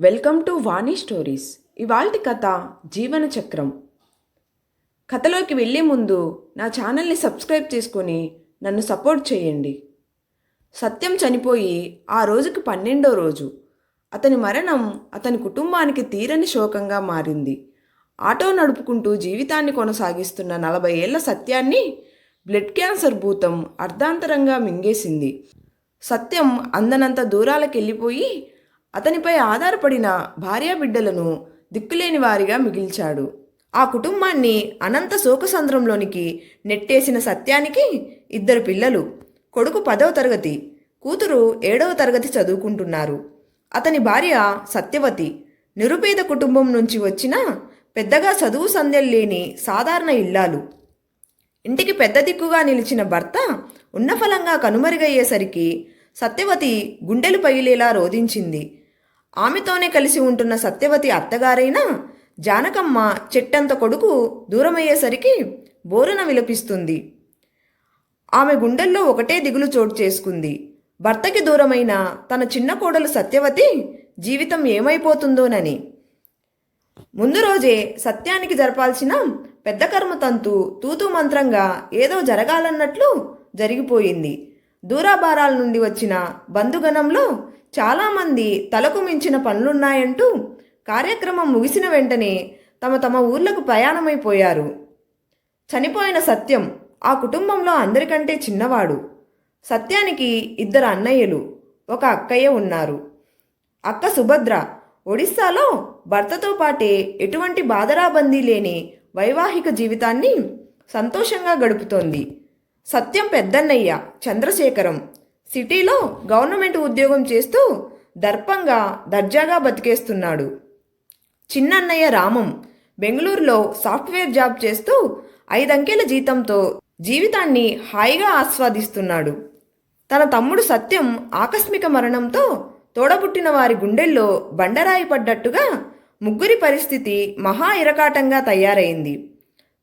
Welcome to Vani stories. ఇవాల్టి కథ జీవన చక్రం. కథలోకి వెళ్ళే ముందు నా ఛానల్ని సబ్స్క్రైబ్ చేసుకొని నన్ను సపోర్ట్ చేయండి. సత్యం చనిపోయి ఆ రోజుకి పన్నెండో రోజు. అతని మరణం అతని కుటుంబానికి తీరని శోకంగా మారింది. ఆటో నడుపుకుంటూ జీవితాన్ని కొనసాగిస్తున్న నలభై ఏళ్ళ సత్యాన్ని బ్లడ్ క్యాన్సర్ భూతం అర్ధాంతరంగా మింగేసింది. సత్యం అందనంత దూరాలకు వెళ్ళిపోయి అతనిపై ఆధారపడిన భార్యాబిడ్డలను దిక్కులేని వారిగా మిగిల్చాడు. ఆ కుటుంబాన్ని అనంత శోకసంద్రంలోనికి నెట్టేసిన సత్యానికి ఇద్దరు పిల్లలు కొడుకు పదవ తరగతి కూతురు ఏడవ తరగతి చదువుకుంటున్నారు. అతని భార్య సత్యవతి నిరుపేద కుటుంబం నుంచి వచ్చిన పెద్దగా చదువు సంధ్యలు లేని సాధారణ ఇల్లాలు. ఇంటికి పెద్ద దిక్కుగా నిలిచిన భర్త ఉన్నఫలంగా కనుమరుగయ్యేసరికి సత్యవతి గుండెలు పగిలేలా రోధించింది. ఆమెతోనే కలిసి ఉంటున్న సత్యవతి అత్తగారైన జానకమ్మ చెట్టంత కొడుకు దూరమయ్యేసరికి బోరున విలపిస్తుంది. ఆమె గుండెల్లో ఒకటే దిగులు చోటు చేసుకుంది. భర్తకి దూరమైన తన చిన్న కోడలు సత్యవతి జీవితం ఏమైపోతుందోనని. ముందు రోజే సత్యానికి జరపాల్సిన పెద్ద కర్మ తంతు తూతూ మంత్రంగా ఏదో జరగాలన్నట్లు జరిగిపోయింది. దూరాభారాల నుండి వచ్చిన బంధుగణంలో చాలామంది తలకు మించిన పనులున్నాయంటూ కార్యక్రమం ముగిసిన వెంటనే తమ తమ ఊర్లకు ప్రయాణమైపోయారు. చనిపోయిన సత్యం ఆ కుటుంబంలో అందరికంటే చిన్నవాడు. సత్యానికి ఇద్దరు అన్నయ్యలు ఒక అక్కయ్య ఉన్నారు. అక్క సుభద్ర ఒడిస్సాలో భర్తతో పాటే ఎటువంటి బాధరాబందీ లేని వైవాహిక జీవితాన్ని సంతోషంగా గడుపుతోంది. సత్యం పెద్దన్నయ్య చంద్రశేఖరం. సిటీలో గవర్నమెంట్ ఉద్యోగం చేస్తూ దర్పంగా దర్జాగా బతికేస్తున్నాడు. చిన్నన్నయ్య రామం బెంగళూరులో సాఫ్ట్వేర్ జాబ్ చేస్తూ ఐదంకెల జీతంతో జీవితాన్ని హాయిగా ఆస్వాదిస్తున్నాడు. తన తమ్ముడు సత్యం ఆకస్మిక మరణంతో తోడబుట్టిన వారి గుండెల్లో బండరాయి పడ్డట్టుగా ముగ్గురి పరిస్థితి మహా ఇరకాటంగా తయారైంది.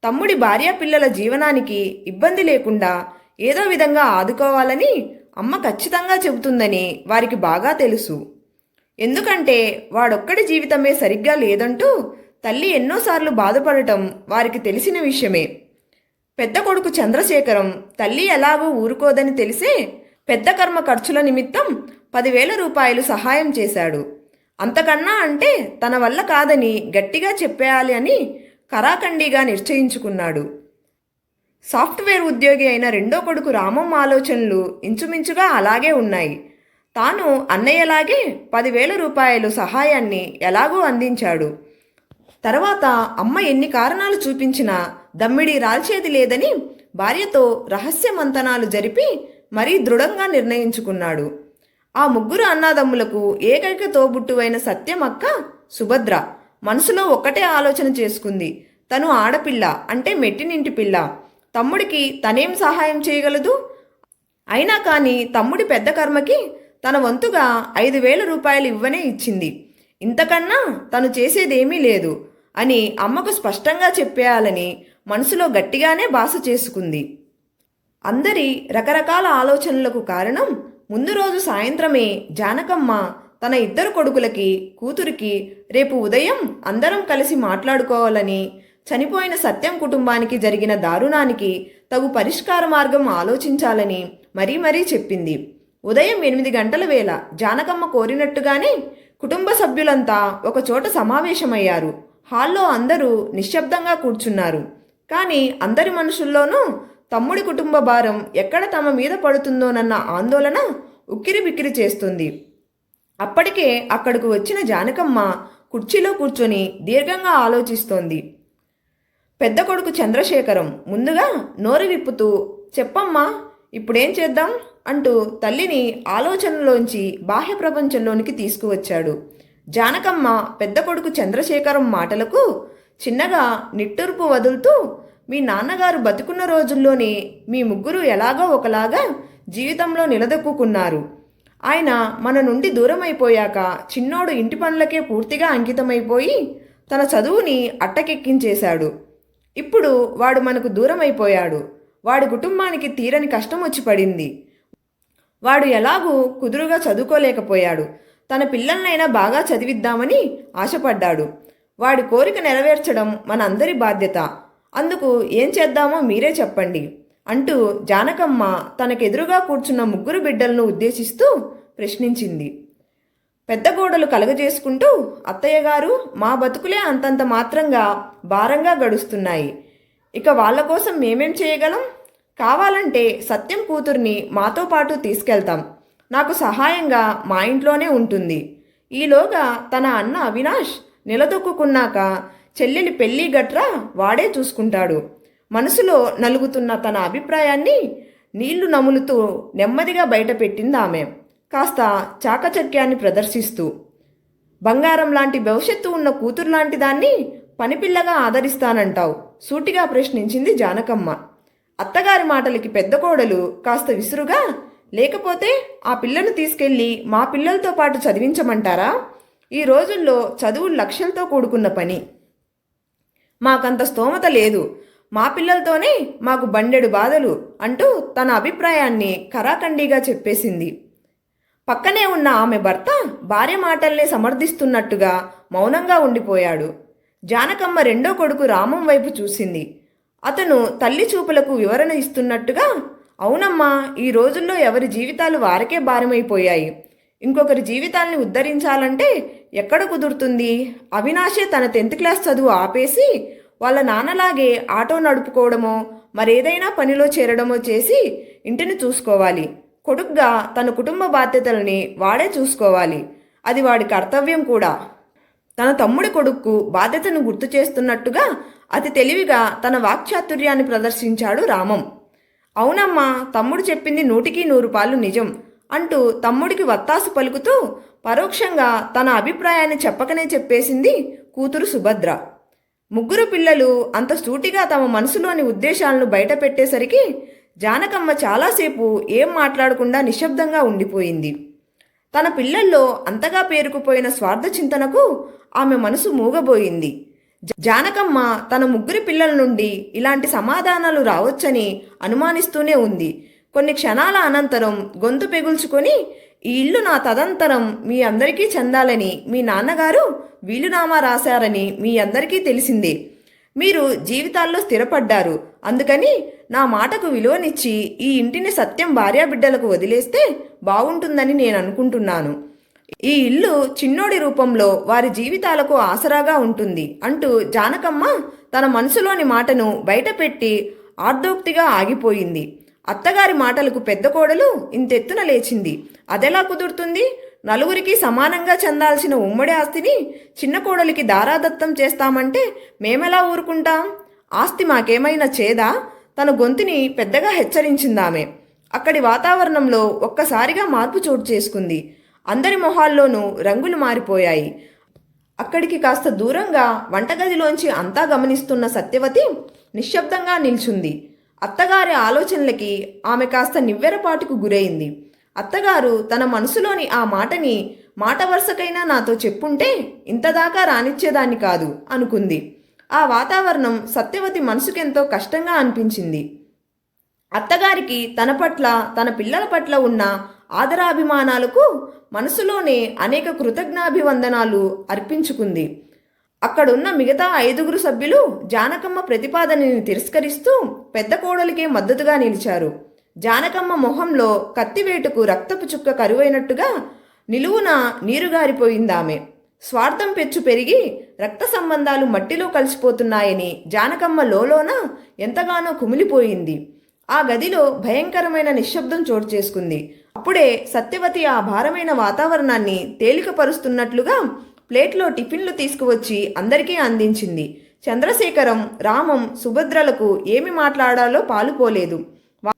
తమ్ముడి భార్యా పిల్లల జీవనానికి ఇబ్బంది లేకుండా ఏదో విధంగా ఆదుకోవాలని అమ్మ ఖచ్చితంగా చెబుతుందని వారికి బాగా తెలుసు. ఎందుకంటే వాడొక్కడి జీవితమే సరిగ్గా లేదంటూ తల్లి ఎన్నోసార్లు బాధపడటం వారికి తెలిసిన విషయమే. పెద్ద కొడుకు చంద్రశేఖరం తల్లి ఎలాగో ఊరుకోదని తెలిసే పెద్ద కర్మ ఖర్చుల నిమిత్తం పదివేల రూపాయలు సహాయం చేశాడు. అంతకన్నా అంటే తన వల్ల కాదని గట్టిగా చెప్పేయాలి అని కరాఖండిగా నిశ్చయించుకున్నాడు. సాఫ్ట్వేర్ ఉద్యోగి అయిన రెండో కొడుకు రామం ఆలోచనలు ఇంచుమించుగా అలాగే ఉన్నాయి. తాను అన్నయ్యలాగే పదివేల రూపాయలు సహాయాన్ని ఎలాగో అందించాడు. తర్వాత అమ్మ ఎన్ని కారణాలు చూపించినా దమ్మిడి రాల్చేది లేదని భార్యతో రహస్య మంతనాలు జరిపి మరీ దృఢంగా నిర్ణయించుకున్నాడు. ఆ ముగ్గురు అన్నాదమ్ములకు ఏకైక తోబుట్టువైన సత్యమక్క సుభద్ర. మనసులో ఒక్కటే ఆలోచన చేసుకుంది. తను ఆడపిల్ల అంటే మెట్టినింటి పిల్ల. తమ్ముడికి తనేం సహాయం చేయగలదు? అయినా కానీ తమ్ముడి పెద్ద కర్మకి తన వంతుగా ఐదు వేల రూపాయలు ఇవ్వనే ఇచ్చింది. ఇంతకన్నా తను చేసేదేమీ లేదు అని అమ్మకు స్పష్టంగా చెప్పేయాలని మనసులో గట్టిగానే బాస చేసుకుంది. అందరి రకరకాల ఆలోచనలకు కారణం ముందు రోజు సాయంత్రమే జానకమ్మ తన ఇద్దరు కొడుకులకి కూతురికి రేపు ఉదయం అందరం కలిసి మాట్లాడుకోవాలని చనిపోయిన సత్యం కుటుంబానికి జరిగిన దారుణానికి తగు పరిష్కార మార్గం ఆలోచించాలని మరీ మరీ చెప్పింది. ఉదయం ఎనిమిది గంటల వేళ జానకమ్మ కోరినట్టుగానే కుటుంబ సభ్యులంతా ఒకచోట సమావేశమయ్యారు. హాల్లో అందరూ నిశ్శబ్దంగా కూర్చున్నారు. కానీ అందరి మనుషుల్లోనూ తమ్ముడి కుటుంబ భారం ఎక్కడ తమ మీద పడుతుందోనన్న ఆందోళన ఉక్కిరి బిక్కిరి చేస్తుంది. అప్పటికే అక్కడకు వచ్చిన జానకమ్మ కుర్చీలో కూర్చొని దీర్ఘంగా ఆలోచిస్తోంది. పెద్ద కొడుకు చంద్రశేఖరం ముందుగా నోరు విప్పుతూ చెప్పమ్మా ఇప్పుడేం చేద్దాం? అంటూ తల్లిని ఆలోచనలోంచి బాహ్య ప్రపంచంలోనికి తీసుకువచ్చాడు. జానకమ్మ పెద్ద కొడుకు చంద్రశేఖరం మాటలకు చిన్నగా నిట్టూర్పు వదులుతూ మీ నాన్నగారు బతుకున్న రోజుల్లోనే మీ ముగ్గురు ఎలాగో ఒకలాగా జీవితంలో నిలదొక్కుకున్నారు. ఆయన మన నుండి దూరం అయిపోయాక చిన్నోడు ఇంటి పనులకే పూర్తిగా అంకితమైపోయి తన చదువుని అట్టకెక్కించేశాడు. ఇప్పుడు వాడు మనకు దూరం అయిపోయాడు వాడి కుటుంబానికి తీరని కష్టం వచ్చి పడింది. వాడు ఎలాగూ కుదురుగా చదువుకోలేకపోయాడు. తన పిల్లలనైనా బాగా చదివిద్దామని ఆశపడ్డాడు. వాడి కోరిక నెరవేర్చడం మనందరి బాధ్యత. అందుకు ఏం చేద్దామో మీరే చెప్పండి. అంటూ జానకమ్మ తనకెదురుగా కూర్చున్న ముగ్గురు బిడ్డలను ఉద్దేశిస్తూ ప్రశ్నించింది. పెద్ద గోడలు కలగజేసుకుంటూ అత్తయ్య గారు మా బతుకులే అంతంత మాత్రంగా భారంగా గడుస్తున్నాయి. ఇక వాళ్ళ కోసం మేమేం చేయగలం? కావాలంటే సత్యం కూతుర్ని మాతో పాటు తీసుకెళ్తాం. నాకు సహాయంగా మా ఇంట్లోనే ఉంటుంది. ఈలోగా తన అన్న అవినాష్ నిలదొక్కున్నాక చెల్లెలి పెళ్ళి గట్రా వాడే చూసుకుంటాడు. మనసులో నలుగుతున్న తన అభిప్రాయాన్ని నీళ్ళు నములుతూ నెమ్మదిగా బయటపెట్టింది ఆమె. కాస్త చాకచక్యాన్ని ప్రదర్శిస్తూ బంగారం లాంటి భవిష్యత్తు ఉన్న కూతురు లాంటి దాన్ని పనిపిల్లగా ఆదరిస్తానంటావు సూటిగా ప్రశ్నించింది జానకమ్మ. అత్తగారి మాటలకి పెద్ద కోడలు కాస్త విసురుగా లేకపోతే ఆ పిల్లను తీసుకెళ్ళి మా పిల్లలతో పాటు చదివించమంటారా? ఈ రోజుల్లో చదువు లక్ష్యంతో కూడుకున్న పని. మాకంత స్తోమత లేదు. మా పిల్లలతోనే మాకు బండెడు బాధలు అంటూ తన అభిప్రాయాన్ని కరాఖండిగా చెప్పేసింది. పక్కనే ఉన్న ఆమె భర్త భార్య మాటల్నే సమర్థిస్తున్నట్టుగా మౌనంగా ఉండిపోయాడు. జానకమ్మ రెండో కొడుకు రామం వైపు చూసింది. అతను తల్లి చూపులకు వివరణ ఇస్తున్నట్టుగా అవునమ్మా ఈ రోజుల్లో ఎవరి జీవితాలు వారికే భారమైపోయాయి. ఇంకొకరి జీవితాల్ని ఉద్ధరించాలంటే ఎక్కడ కుదురుతుంది? అవినాషే తన టెన్త్ క్లాస్ చదువు ఆపేసి వాళ్ళ నాన్నలాగే ఆటో నడుపుకోవడమో మరేదైనా పనిలో చేరడమో చేసి ఇంటిని చూసుకోవాలి. కొడుగ్గా తన కుటుంబ బాధ్యతల్ని వాడే చూసుకోవాలి. అది వాడి కర్తవ్యం కూడా. తన తమ్ముడి కొడుక్కు బాధ్యతను గుర్తు చేస్తున్నట్టుగా అతి తెలివిగా తన వాక్చాతుర్యాన్ని ప్రదర్శించాడు రామం. అవునమ్మా తమ్ముడు చెప్పింది నూటికి నూరు పాలు నిజం అంటూ తమ్ముడికి వత్తాసు పలుకుతూ పరోక్షంగా తన అభిప్రాయాన్ని చెప్పకనే చెప్పేసింది కూతురు సుభద్ర. ముగ్గురు పిల్లలు అంత సూటిగా తమ మనసులోని ఉద్దేశాలను బయట పెట్టేసరికి జానకమ్మ చాలాసేపు ఏం మాట్లాడకుండా నిశ్శబ్దంగా ఉండిపోయింది. తన పిల్లల్లో అంతగా పేరుకుపోయిన స్వార్థ చింతనకు ఆమె మనసు మూగబోయింది. జానకమ్మ తన ముగ్గురి పిల్లల నుండి ఇలాంటి సమాధానాలు రావచ్చని అనుమానిస్తూనే ఉంది. కొన్ని క్షణాల అనంతరం గొంతు పెగుల్చుకొని ఈ ఇల్లు నా తదంతరం మీ అందరికీ చెందాలని. మీ నాన్నగారు వీలునామా రాశారని మీ అందరికీ తెలిసిందే. మీరు జీవితాల్లో స్థిరపడ్డారు. అందుకని నా మాటకు విలువనిచ్చి ఈ ఇంటిని సత్యం భార్యాబిడ్డలకు వదిలేస్తే బాగుంటుందని నేను అనుకుంటున్నాను. ఈ ఇల్లు చిన్నోడి రూపంలో వారి జీవితాలకు ఆసరాగా ఉంటుంది అంటూ జానకమ్మ తన మనసులోని మాటను బయటపెట్టి ఆర్దోక్తిగా ఆగిపోయింది. అత్తగారి మాటలకు పెద్ద కోడలు ఇంతెత్తున లేచింది. అదెలా కుదురుతుంది? నలుగురికి సమానంగా చెందాల్సిన ఉమ్మడి ఆస్తిని చిన్న కోడలికి దారాదత్తం చేస్తామంటే మేమెలా ఊరుకుంటాం? ఆస్తి మాకేమైనా చేదా? తన గొంతుని పెద్దగా హెచ్చరించిందామె. అక్కడి వాతావరణంలో ఒక్కసారిగా మార్పు చోటు చేసుకుంది. అందరి మొహాల్లోనూ రంగులు మారిపోయాయి. అక్కడికి కాస్త దూరంగా వంటగదిలోంచి అంతా గమనిస్తున్న సత్యవతి నిశ్శబ్దంగా నిల్చుంది. అత్తగారి ఆలోచనలకి ఆమె కాస్త నివ్వెరపాటుకు గురైంది. అత్తగారు తన మనసులోని ఆ మాటని మాట వరుసకైనా నాతో చెప్పుంటే ఇంతదాకా రానిచ్చేదాన్ని కాదు అనుకుంది. ఆ వాతావరణం సత్యవతి మనసుకెంతో కష్టంగా అనిపించింది. అత్తగారికి తన పట్ల తన పిల్లల పట్ల ఉన్న ఆదరాభిమానాలకు మనసులోనే అనేక కృతజ్ఞాభివందనాలు అర్పించుకుంది. అక్కడున్న మిగతా ఐదుగురు సభ్యులు జానకమ్మ ప్రతిపాదనని తిరస్కరిస్తూ పెద్ద కోడలికే మద్దతుగా నిలిచారు. జానకమ్మ మొహంలో కత్తివేటుకు రక్తపు చుక్క కరువైనట్టుగా నిలువున నీరుగారిపోయిందామె. స్వార్థం పెచ్చు పెరిగి రక్త సంబంధాలు మట్టిలో కలిసిపోతున్నాయని జానకమ్మ లోలోన ఎంతగానో కుమిలిపోయింది. ఆ గదిలో భయంకరమైన నిశ్శబ్దం చోటు చేసుకుంది. అప్పుడే సత్యవతి ఆ భారమైన వాతావరణాన్ని తేలికపరుస్తున్నట్లుగా ప్లేట్లో టిఫిన్లు తీసుకువచ్చి అందరికీ అందించింది. చంద్రశేఖరం రామం సుభద్రలకు ఏమి మాట్లాడాలో పాలుపోలేదు. వా-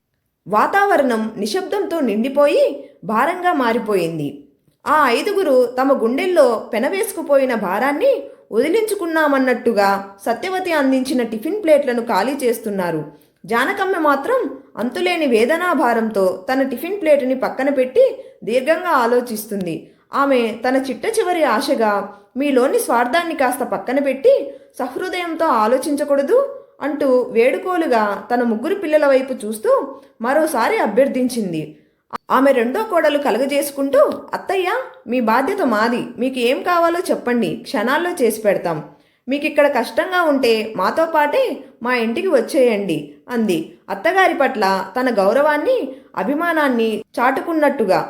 వాతావరణం నిశ్శబ్దంతో నిండిపోయి భారంగా మారిపోయింది. ఆ ఐదుగురు తమ గుండెల్లో పెనవేసుకుపోయిన భారాన్ని వదిలించుకున్నామన్నట్టుగా సత్యవతి అందించిన టిఫిన్ ప్లేట్లను ఖాళీ చేస్తున్నారు. జానకమ్మ మాత్రం అంతులేని వేదనాభారంతో తన టిఫిన్ ప్లేటుని పక్కన పెట్టి దీర్ఘంగా ఆలోచిస్తుంది. ఆమె తన చిట్ట చివరి ఆశగా మీలోని స్వార్థాన్ని కాస్త పక్కన పెట్టి సహృదయంతో ఆలోచించకూడదు అంటూ వేడుకోలుగా తన ముగ్గురు పిల్లల వైపు చూస్తూ మరోసారి అభ్యర్థించింది. ఆమె రెండో కోడలు కలగజేసుకుంటూ అత్తయ్య మీ బాధ్యత మాది. మీకు ఏం కావాలో చెప్పండి. క్షణాల్లో చేసి పెడతాం. మీకు ఇక్కడ కష్టంగా ఉంటే మాతో పాటే మా ఇంటికి వచ్చేయండి అంది. అత్తగారి పట్ల తన గౌరవాన్ని అభిమానాన్ని చాటుకున్నట్టుగా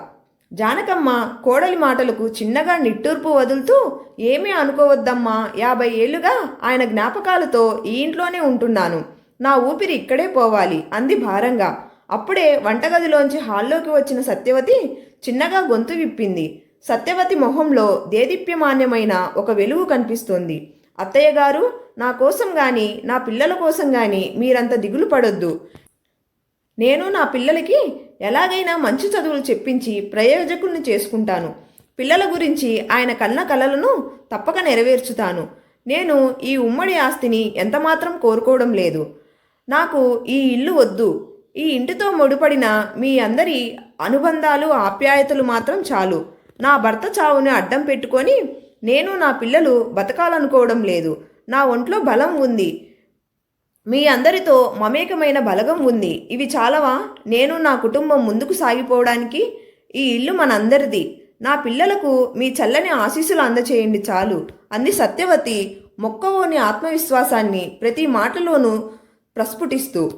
జానకమ్మ కోడలి మాటలకు చిన్నగా నిట్టూర్పు వదులుతూ ఏమీ అనుకోవద్దమ్మా యాభై ఏళ్ళుగా ఆయన జ్ఞాపకాలతో ఈ ఇంట్లోనే ఉంటున్నాను. నా ఊపిరి ఇక్కడే పోవాలి అంది భారంగా. అప్పుడే వంటగదిలోంచి హాల్లోకి వచ్చిన సత్యవతి చిన్నగా గొంతు విప్పింది. సత్యవతి మొహంలో దేదీప్యమాన్యమైన ఒక వెలుగు కనిపిస్తోంది. అత్తయ్య గారు నా కోసం కానీ నా పిల్లల కోసం కానీ మీరంత దిగులు పడొద్దు. నేను నా పిల్లలకి ఎలాగైనా మంచి చదువులు చెప్పించి ప్రయోజకుల్ని చేసుకుంటాను. పిల్లల గురించి ఆయన కన్న కలలను తప్పక నెరవేర్చుతాను. నేను ఈ ఉమ్మడి ఆస్తిని ఎంతమాత్రం కోరుకోవడం లేదు. నాకు ఈ ఇల్లు వద్దు. ఈ ఇంటితో ముడిపడిన మీ అందరి అనుబంధాలు ఆప్యాయతలు మాత్రం చాలు. నా భర్త చావుని అడ్డం పెట్టుకొని నేను నా పిల్లలు బతకాలనుకోవడం లేదు. నా ఒంట్లో బలం ఉంది. మీ అందరితో మమేకమైన బలగం ఉంది. ఇవి చాలవా? నేను నా కుటుంబం ముందుకు సాగిపోవడానికి ఈ ఇల్లు మనందరిది. నా పిల్లలకు మీ చల్లని ఆశీస్సులు అందచేయండి చాలు. అంది సత్యవతి మొక్కవోని ఆత్మవిశ్వాసాన్ని ప్రతి మాటలోనూ ప్రస్ఫుటిస్తూ.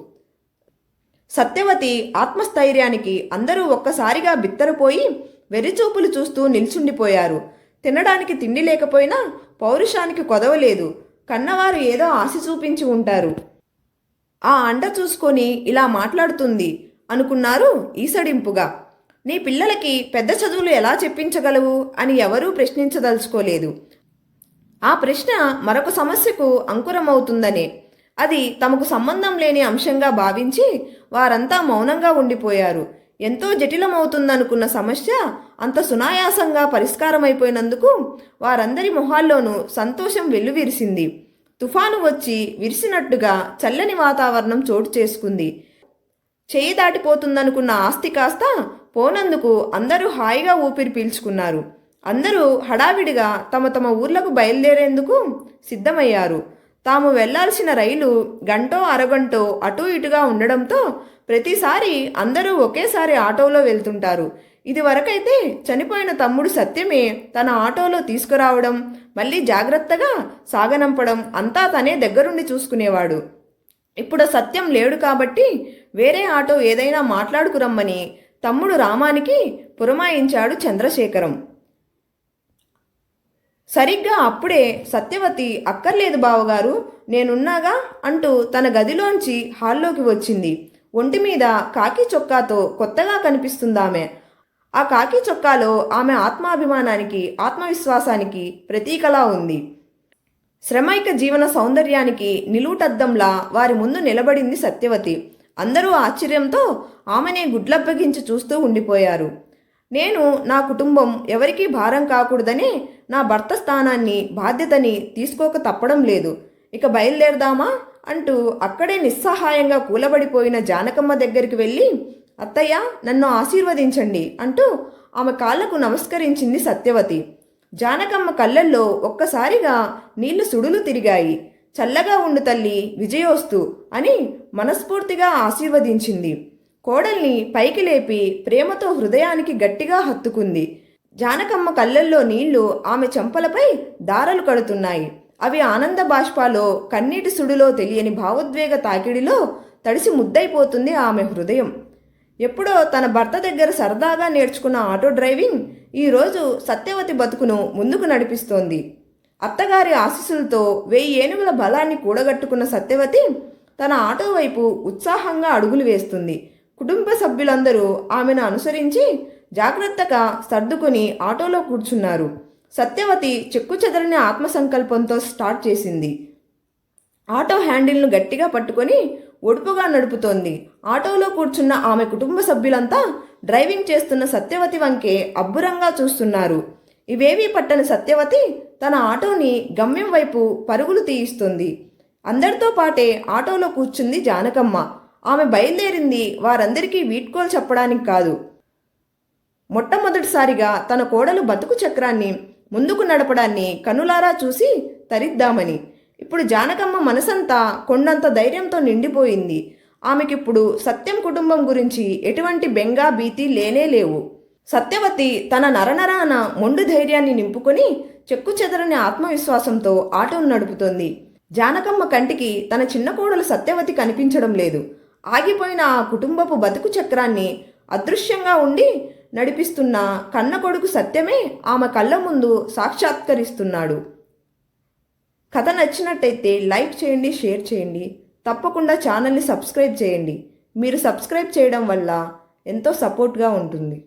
సత్యవతి ఆత్మస్థైర్యానికి అందరూ ఒక్కసారిగా బిత్తరపోయి వెర్రిచూపులు చూస్తూ నిల్చుండిపోయారు. తినడానికి తిండి లేకపోయినా పౌరుషానికి కొదవలేదు. కన్నవారు ఏదో ఆశ చూపించి ఉంటారు. ఆ అండ చూసుకొని ఇలా మాట్లాడుతుంది. అనుకున్నారు ఈసడింపుగా. నీ పిల్లలకి పెద్ద చదువులు ఎలా చెప్పించగలవు? అని ఎవరూ ప్రశ్నించదలుచుకోలేదు. ఆ ప్రశ్న మరొక సమస్యకు అంకురమవుతుందనే. అది తమకు సంబంధం లేని అంశంగా భావించి వారంతా మౌనంగా ఉండిపోయారు. ఎంతో జటిలమవుతుందనుకున్న సమస్య అంత సునాయాసంగా పరిష్కారమైపోయినందుకు వారందరి మొహాల్లోనూ సంతోషం వెల్లువిరిసింది. తుఫాను వచ్చి విరిసినట్టుగా చల్లని వాతావరణం చోటు చేసుకుంది. చేయి దాటిపోతుందనుకున్న ఆస్తి కాస్త పోనందుకు అందరూ హాయిగా ఊపిరి పీల్చుకున్నారు. అందరూ హడావిడిగా తమ తమ ఊర్లకు బయలుదేరేందుకు సిద్ధమయ్యారు. తాము వెళ్ళాల్సిన రైలు గంటో అరగంటో అటూ ఇటుగా ఉండడంతో ప్రతిసారి అందరూ ఒకేసారి ఆటోలో వెళ్తుంటారు. ఇదివరకైతే చనిపోయిన తమ్ముడు సత్యమే తన ఆటోలో తీసుకురావడం మళ్ళీ జాగ్రత్తగా సాగనంపడం అంతా తనే దగ్గరుండి చూసుకునేవాడు. ఇప్పుడు సత్యం లేడు కాబట్టి వేరే ఆటో ఏదైనా మాట్లాడుకురమ్మని తమ్ముడు రామానికి పురమాయించాడు చంద్రశేఖరం. సరిగ్గా అప్పుడే సత్యవతి అక్కర్లేదు బావగారు నేనున్నాగా అంటూ తన గదిలోంచి హాల్లోకి వచ్చింది. ఒంటి మీద కాకి చొక్కాతో కొత్తగా కనిపిస్తుందామె. ఆ కాకి చొక్కాలో ఆమె ఆత్మాభిమానానికి ఆత్మవిశ్వాసానికి ప్రతీకలా ఉంది. శ్రమైక జీవన సౌందర్యానికి నిలువుటద్దంలా వారి ముందు నిలబడింది సత్యవతి. అందరూ ఆశ్చర్యంతో ఆమెనే గుడ్లప్పగించి చూస్తూ ఉండిపోయారు. నేను నా కుటుంబం ఎవరికీ భారం కాకూడదనే నా భర్త స్థానాన్ని బాధ్యతని తీసుకోక తప్పడం లేదు. ఇక బయలుదేరదామా? అంటూ అక్కడే నిస్సహాయంగా కూలబడిపోయిన జానకమ్మ దగ్గరికి వెళ్ళి అత్తయ్య నన్ను ఆశీర్వదించండి అంటూ ఆమె కాళ్ళకు నమస్కరించింది సత్యవతి. జానకమ్మ కళ్ళల్లో ఒక్కసారిగా నీళ్ళు సుడులు తిరిగాయి. చల్లగా ఉండు తల్లి విజయోస్తు అని మనస్ఫూర్తిగా ఆశీర్వదించింది. కోడల్ని పైకి లేపి ప్రేమతో హృదయానికి గట్టిగా హత్తుకుంది. జానకమ్మ కళ్ళల్లో నీళ్ళు ఆమె చెంపలపై దారలు కడుతున్నాయి. అవి ఆనంద బాష్పాలో కన్నీటి సుడిలో తెలియని భావోద్వేగ తాకిడిలో తడిసి ముద్దైపోతుంది ఆమె హృదయం. ఎప్పుడో తన భర్త దగ్గర సరదాగా నేర్చుకున్న ఆటో డ్రైవింగ్ ఈరోజు సత్యవతి బతుకును ముందుకు నడిపిస్తోంది. అత్తగారి ఆశీస్సులతో వెయ్యి ఏనుగుల బలాన్ని కూడగట్టుకున్న సత్యవతి తన ఆటో వైపు ఉత్సాహంగా అడుగులు వేస్తుంది. కుటుంబ సభ్యులందరూ ఆమెను అనుసరించి జాగ్రత్తగా సర్దుకుని ఆటోలో కూర్చున్నారు. సత్యవతి చెక్కు చెదరని ఆత్మసంకల్పంతో స్టార్ట్ చేసింది. ఆటో హ్యాండిల్ను గట్టిగా పట్టుకొని ఒడుపుగా నడుపుతోంది. ఆటోలో కూర్చున్న ఆమె కుటుంబ సభ్యులంతా డ్రైవింగ్ చేస్తున్న సత్యవతి వంకే అబ్బురంగా చూస్తున్నారు. ఇవేవీ పట్టని సత్యవతి తన ఆటోని గమ్యం వైపు పరుగులు తీయిస్తుంది. అందరితో పాటే ఆటోలో కూర్చుంది జానకమ్మ. ఆమె బయలుదేరింది వారందరికీ వీడ్కోలు చెప్పడానికి కాదు. మొట్టమొదటిసారిగా తన కోడలు బతుకు చక్రాన్ని ముందుకు నడపడాన్ని కనులారా చూసి తరిద్దామని ఇప్పుడు జానకమ్మ మనసంతా కొండంత ధైర్యంతో నిండిపోయింది. ఆమెకిప్పుడు సత్యం కుటుంబం గురించి ఎటువంటి బెంగా భీతి లేనే లేవు. సత్యవతి తన నరనరాన మొండు ధైర్యాన్ని నింపుకొని చెక్కు చెదరని ఆత్మవిశ్వాసంతో ఆటోను నడుపుతోంది. జానకమ్మ కంటికి తన చిన్న కోడలు సత్యవతి కనిపించడం లేదు. ఆగిపోయిన ఆ కుటుంబపు బతుకు చక్రాన్ని అదృశ్యంగా ఉండి నడిపిస్తున్న కన్న కొడుకు సత్యమే ఆమె కళ్ళ ముందు సాక్షాత్కరిస్తున్నాడు. కథ నచ్చినట్టయితే లైక్ చేయండి షేర్ చేయండి. తప్పకుండా ఛానల్ని సబ్స్క్రైబ్ చేయండి. మీరు సబ్స్క్రైబ్ చేయడం వల్ల ఎంతో సపోర్ట్గా ఉంటుంది.